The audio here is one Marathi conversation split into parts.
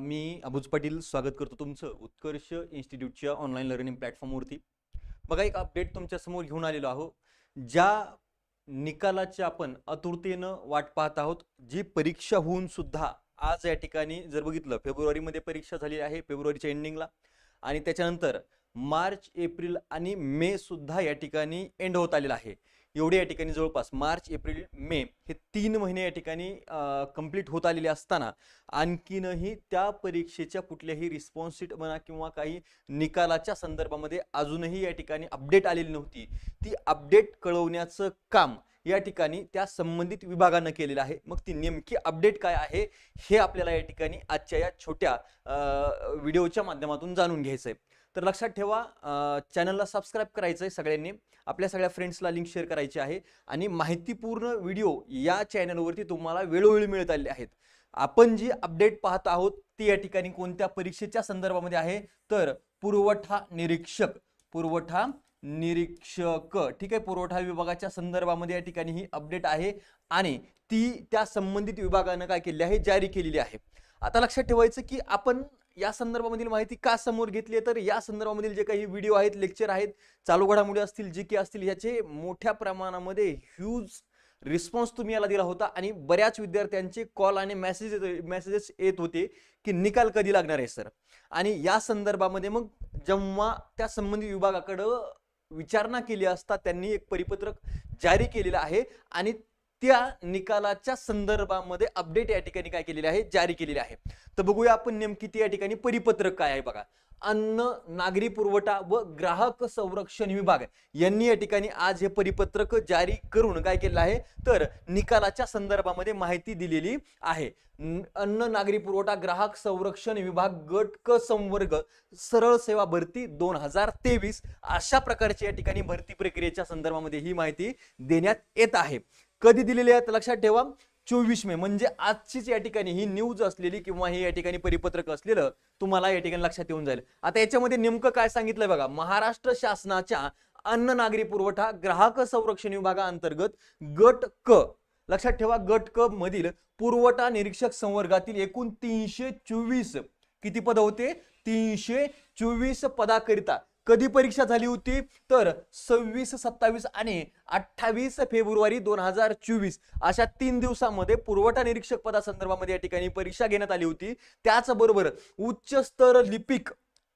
मी अबुज पाटील स्वागत करतो तुमचं उत्कर्ष इन्स्टिट्यूटच्या ऑनलाईन लर्निंग प्लॅटफॉर्मवरती बघा एक अपडेट तुमच्यासमोर घेऊन आलेलो आहो. ज्या निकालाची आपण आतुरतेनं वाट पाहत आहोत जी परीक्षा होऊन सुद्धा आज या ठिकाणी जर बघितलं फेब्रुवारीमध्ये परीक्षा झाली आहे फेब्रुवारीच्या एंडिंगला आणि त्याच्यानंतर मार्च एप्रिल आणि मे सुद्धा या ठिकाणी एंड होत आलेला आहे. एवढे या ठिकाणी जवळपास मार्च एप्रिल मे हे तीन महिने या ठिकाणी कंप्लीट होत आलेले असताना आणखीनही त्या परीक्षेच्या कुठल्याही रिस्पॉन्सिट म्हणा किंवा काही निकालाच्या संदर्भामध्ये अजूनही या ठिकाणी अपडेट आलेली नव्हती. ती अपडेट कळवण्याचं काम या ठिकाणी त्या संबंधित विभागानं केलेलं आहे. मग ती नेमकी अपडेट काय आहे हे आपल्याला या ठिकाणी आजच्या या छोट्या व्हिडिओच्या माध्यमातून जाणून घ्यायचं आहे तर लक्षात ठेवा चॅनलला सबस्क्राईब करायचं आहे सगळ्यांनी. आपल्या सगळ्या फ्रेंड्सला लिंक शेअर करायची आहे. आणि माहितीपूर्ण व्हिडिओ या चॅनलवरती तुम्हाला वेळोवेळी मिळत आलेले आहेत. आपण जी अपडेट पाहत आहोत ती या ठिकाणी कोणत्या परीक्षेच्या संदर्भामध्ये आहे? तर पुरवठा निरीक्षक पुरवठा निरीक्षक. ठीक आहे पुरवठा विभागाच्या संदर्भामध्ये या ठिकाणी ही अपडेट आहे आणि ती त्या संबंधित विभागानं काय केली आहे जारी केलेली आहे. आता लक्षात ठेवायचं की आपण या संदर्भामधील माहिती का समोर घेतली आहे तर या संदर्भामधील जे काही व्हिडिओ आहेत लेक्चर आहेत चालू घडामोडी असतील जी के असतील ह्याचे मोठ्या प्रमाणामध्ये ह्यूज रिस्पॉन्स तुम्ही याला दिला होता आणि बऱ्याच विद्यार्थ्यांचे कॉल आणि मेसेज मेसेजेस येत होते की निकाल कधी लागणार आहे सर आणि या संदर्भामध्ये मग जेव्हा त्या संबंधित विभागाकडं विचारणा केली असता त्यांनी एक परिपत्रक जारी केलेलं आहे आणि त्या निकालाच्या संदर्भामध्ये अपडेट या ठिकाणी काय केलेले आहे? जारी केलेले आहे. तर बघूया आपण नेमकी ती या ठिकाणी परिपत्रक काय आहे बघा. अन्न नागरी पुरवठा व ग्राहक संरक्षण विभाग. यांनी या ठिकाणी आज हे परिपत्रक जारी करून काय केलं आहे? तर निकालाच्या संदर्भामध्ये माहिती दिलेली आहे. अन्न नागरी पुरवठा ग्राहक संरक्षण विभाग गट क संवर्ग सरळ सेवा भरती दोन हजार तेवीस अशा प्रकारची या ठिकाणी भरती प्रक्रियेच्या संदर्भामध्ये ही माहिती देण्यात येत आहे. कधी दिलेली आहे? लक्षात ठेवा. चोवीस मे म्हणजे आजचीच या ठिकाणी ही न्यूज असलेली किंवा हे या ठिकाणी परिपत्रक असलेलं तुम्हाला या ठिकाणी लक्षात येऊन जाईल. आता याच्यामध्ये नेमकं काय सांगितलंय बघा महाराष्ट्र शासनाच्या अन्न नागरी पुरवठा ग्राहक संरक्षण विभागाअंतर्गत गट क लक्षात ठेवा गट क मधील पुरवठा निरीक्षक संवर्गातील एकूण तीनशे चोवीस किती पद होते? तीनशे चोवीस पदाकरिता. कधी परीक्षा झाली होती? तर सव्वीस सत्तावीस आणि अठ्ठावीस फेब्रुवारी दोन हजार चोवीस अशा तीन दिवसामध्ये पुरवठा निरीक्षक पदासंदर्भामध्ये या ठिकाणी परीक्षा घेण्यात आली होती. त्याचबरोबर उच्च स्तर लिपिक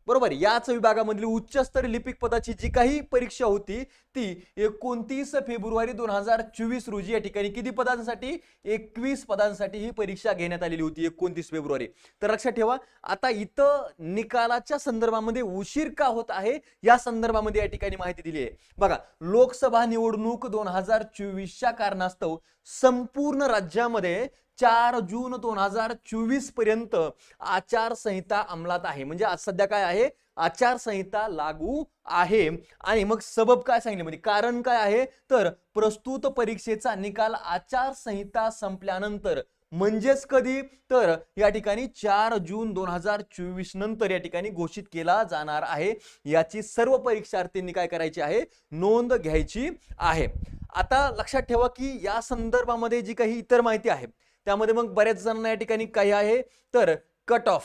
बरोबर याच विभागामधील उच्चस्तरीय लिपिक पदाची जी काही परीक्षा होती ती एकोणतीस फेब्रुवारी दोन हजार चोवीस रोजी या ठिकाणी किती पदांसाठी? एकवीस पदांसाठी ही परीक्षा घेण्यात आलेली होती एकोणतीस फेब्रुवारी. तर लक्षात ठेवा आता इथं निकालाच्या संदर्भामध्ये उशीर का होत आहे या संदर्भामध्ये या ठिकाणी माहिती दिली आहे. बघा लोकसभा निवडणूक दोन हजार चोवीसच्या कारणास्तव संपूर्ण राज्यामध्ये चार जून दोन हजार चोवीसपर्यंत आचारसंहिता अंमलात आहे. म्हणजे आज सध्या काय आहे? आचारसंहिता लागू आहे. आणि मग सबब काय सांगितले? म्हणजे कारण काय आहे? तर प्रस्तुत परीक्षेचा निकाल आचारसंहिता संपल्यानंतर. म्हणजेच कधी? तर या ठिकाणी चार जून दोन हजार चोवीस नंतर या ठिकाणी घोषित केला जाणार आहे. याची सर्व परीक्षार्थींनी काय करायची आहे? नोंद घ्यायची आहे. आता लक्षात ठेवा की या संदर्भामध्ये जी काही इतर माहिती आहे त्यामध्ये मग बऱ्याच जणांना या ठिकाणी काही आहे. तर कट ऑफ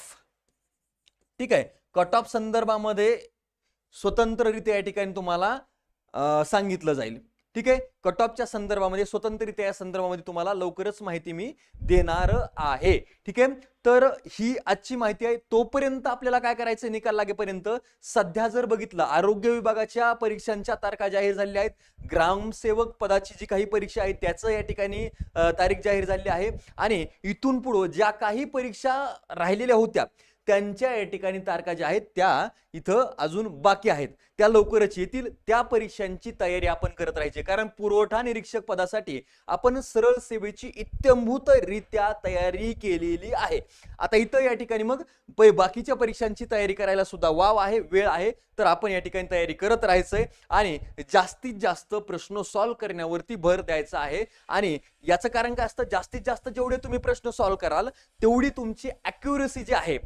ठीक आहे. कट ऑफ संदर्भामध्ये स्वतंत्ररित्या या ठिकाणी तुम्हाला सांगितलं जाईल. ठीक आहे? कट ऑफच्या संदर्भामध्ये स्वतंत्ररित्या या संदर्भामध्ये तुम्हाला लवकरच माहिती मी देणार आहे. ठीक आहे? तर ही आजची माहिती आहे. तोपर्यंत आपल्याला काय करायचं निकाल लागेपर्यंत सध्या जर बघितलं आरोग्य विभागाच्या परीक्षांच्या तारखा जाहीर झालेल्या आहेत. ग्रामसेवक पदाची जी काही परीक्षा आहे त्याचं या ठिकाणी तारीख जाहीर झालेली आहे. आणि इथून पुढं ज्या काही परीक्षा राहिलेल्या होत्या त्यांच्या या ठिकाणी तारखा ज्या आहेत त्या इथं अजून बाकी आहेत. त्या लवकरच येतील. त्या परीक्षांची तयारी आपण करत राहायची. कारण पुरवठा निरीक्षक पदासाठी आपण सरळ सेवेची इत्यंभूतरित्या तयारी केलेली आहे. आता इथं या ठिकाणी मग पै बाकीच्या परीक्षांची तयारी करायला सुद्धा वाव आहे वेळ आहे. तर आपण या ठिकाणी तयारी करत राहायचंय आणि जास्तीत जास्त प्रश्न सॉल्व्ह करण्यावरती भर द्यायचा आहे. आणि याचं कारण काय असतं? जास्तीत जास्त जेवढे तुम्ही प्रश्न सॉल्व्ह कराल तेवढी तुमची अॅक्युरसी जी आहे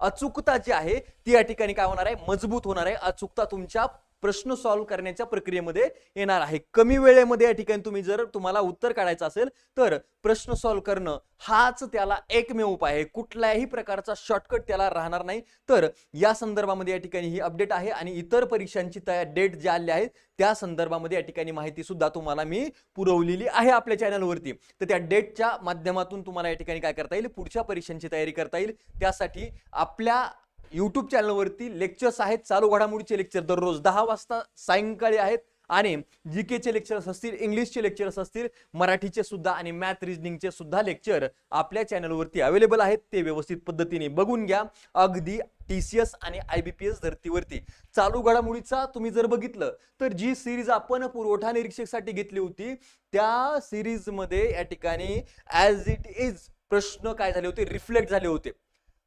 अचूकता जी आहे ती या ठिकाणी काय होणार आहे? मजबूत होणार आहे. अचूकता तुमच्या प्रश्न सॉल्व्ह करण्याच्या प्रक्रियेमध्ये येणार आहे. कमी वेळेमध्ये या ठिकाणी तुम्ही जर तुम्हाला उत्तर काढायचं असेल तर प्रश्न सॉल्व्ह करणं हाच त्याला एकमेव उपाय आहे. कुठल्याही प्रकारचा शॉर्टकट त्याला राहणार नाही. तर या संदर्भामध्ये या ठिकाणी ही अपडेट आहे आणि इतर परीक्षांची तया डेट ज्या आल्या आहेत त्या संदर्भामध्ये या ठिकाणी माहिती सुद्धा तुम्हाला मी पुरवलेली आहे आपल्या चॅनलवरती तर त्या डेटच्या माध्यमातून तुम्हाला या ठिकाणी काय करता येईल? पुढच्या परीक्षांची तयारी करता येईल. त्यासाठी आपल्या यूट्यूब चॅनलवरती लेक्चर्स आहेत. चालू घडामोडीचे लेक्चर दररोज दहा वाजता सायंकाळी आहेत. आणि जी केचे लेक्चर्स असतील इंग्लिशचे लेक्चर्स असतील मराठीचे सुद्धा आणि मॅथ रिजनिंगचे सुद्धा लेक्चर आपल्या चॅनलवरती अवेलेबल आहेत. ते व्यवस्थित पद्धतीने बघून घ्या. अगदी टी सी एस आणि आय बी पी एस धर्तीवरती. चालू घडामोडीचा तुम्ही जर बघितलं तर जी सिरीज आपण पुरवठा निरीक्षकसाठी घेतली होती त्या सिरीजमध्ये या ठिकाणी ॲज इट इज प्रश्न काय झाले होते? रिफ्लेक्ट झाले होते.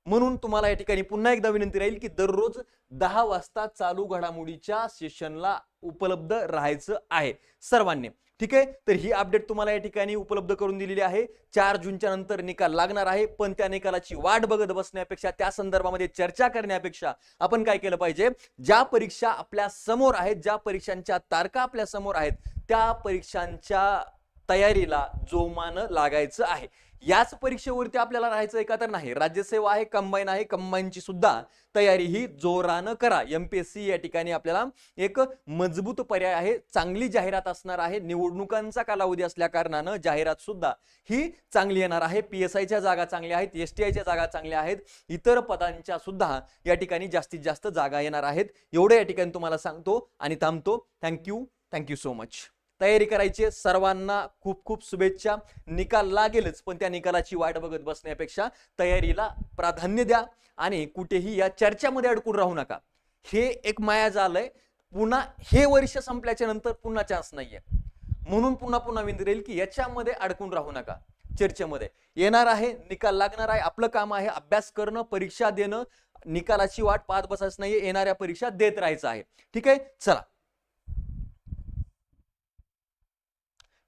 म्हणून तुम्हाला या ठिकाणी पुन्हा एकदा विनंती राहील की दररोज दहा वाजता चालू घडामोडीच्या सेशनला उपलब्ध राहायचं आहे. सर्वांनी. ठीक आहे? तर ही अपडेट तुम्हाला या ठिकाणी उपलब्ध करून दिलेली आहे. चार जूनच्या नंतर निकाल लागणार आहे पण त्या निकालाची वाट बघत बसण्यापेक्षा त्या संदर्भामध्ये चर्चा करण्यापेक्षा आपण काय केलं पाहिजे? ज्या परीक्षा आपल्यासमोर आहेत ज्या परीक्षांच्या तारखा आपल्यासमोर आहेत त्या परीक्षांच्या तयारीला जोमानं लागायचं आहे. याच परीक्षेवरती आपल्याला राहायचं आहे का तर नाही. राज्यसेवा आहे कंबाईन आहे कंबाईनची सुद्धा तयारी ही जोरानं करा. एमपीएससी या ठिकाणी आपल्याला एक मजबूत पर्याय आहे. चांगली जाहिरात असणार आहे. निवडणुकांचा कालावधी असल्या कारणानं जाहिरात सुद्धा ही चांगली येणार आहे. पी एस आयच्या जागा चांगल्या आहेत एस टी आयच्या जागा चांगल्या आहेत. इतर पदांच्या सुद्धा या ठिकाणी जास्तीत जास्त जागा येणार आहेत. एवढं या ठिकाणी तुम्हाला सांगतो आणि थांबतो. थँक्यू थँक्यू सो मच तयारी करायची सर्वांना खूप खूप शुभेच्छा. निकाल लागेलच पण त्या निकालाची वाट बघत बसण्यापेक्षा तयारीला प्राधान्य द्या आणि कुठेही या चर्चामध्ये अडकून राहू नका. हे एक माया झालंय. पुन्हा हे वर्ष संपल्याच्या नंतर पुन्हा चान्स नाहीये. म्हणून पुन्हा पुन्हा विनंती राहील की याच्यामध्ये अडकून राहू नका. चर्चेमध्ये. येणार आहे निकाल लागणार आहे आपलं काम आहे अभ्यास करणं परीक्षा देणं. निकालाची वाट पाहत बसायचं नाहीये येणाऱ्या परीक्षा देत राहायचं आहे. ठीक आहे? चला.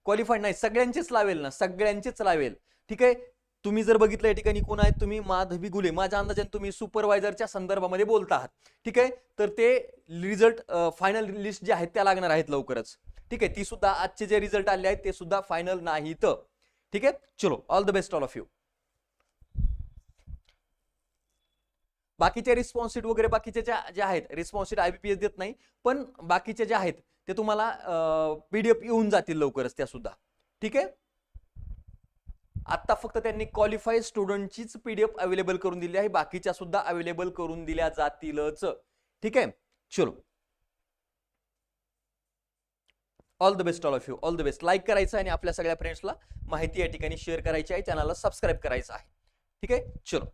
क्वालिफाईड नाही सगळ्यांचेच लावेल ना सगळ्यांचेच लावेल. ठीक आहे? तुम्ही जर बघितलं या ठिकाणी कोण आहेत तुम्ही माधवी गुले. माझ्या अंदाजाने तुम्ही सुपरवायझरच्या संदर्भामध्ये बोलता आहात. ठीक आहे? तर ते रिझल्ट फायनल लिस्ट जे आहेत त्या लागणार आहेत लवकरच. ठीक आहे? ती सुद्धा आजचे जे रिझल्ट आले आहेत ते सुद्धा फायनल नाहीत. ठीक आहे? चलो all the best all of you बाकीचे रिस्पॉन्सिट वगैरे बाकीचे ज्या जे आहेत रिस्पॉन्सिट एस देत नाही पण बाकीचे जे आहेत ते तुम्हाला पीडीएफ येऊन जातील लवकरच त्या सुद्धा ठीक आहे? आता फक्त त्यांनी क्वालिफाईड स्टुडंटचीच पीडीएफ अवेलेबल करून दिली आहे बाकीच्या सुद्धा अवेलेबल करून दिल्या जातीलच. ठीक आहे? चलो. All the best all of you all the best like करायचं आणि आपल्या सगळ्या फ्रेंड्सला माहिती या ठिकाणी शेअर करायची आहे चॅनलला सबस्क्राईब करायचं आहे. ठीक आहे? चलो.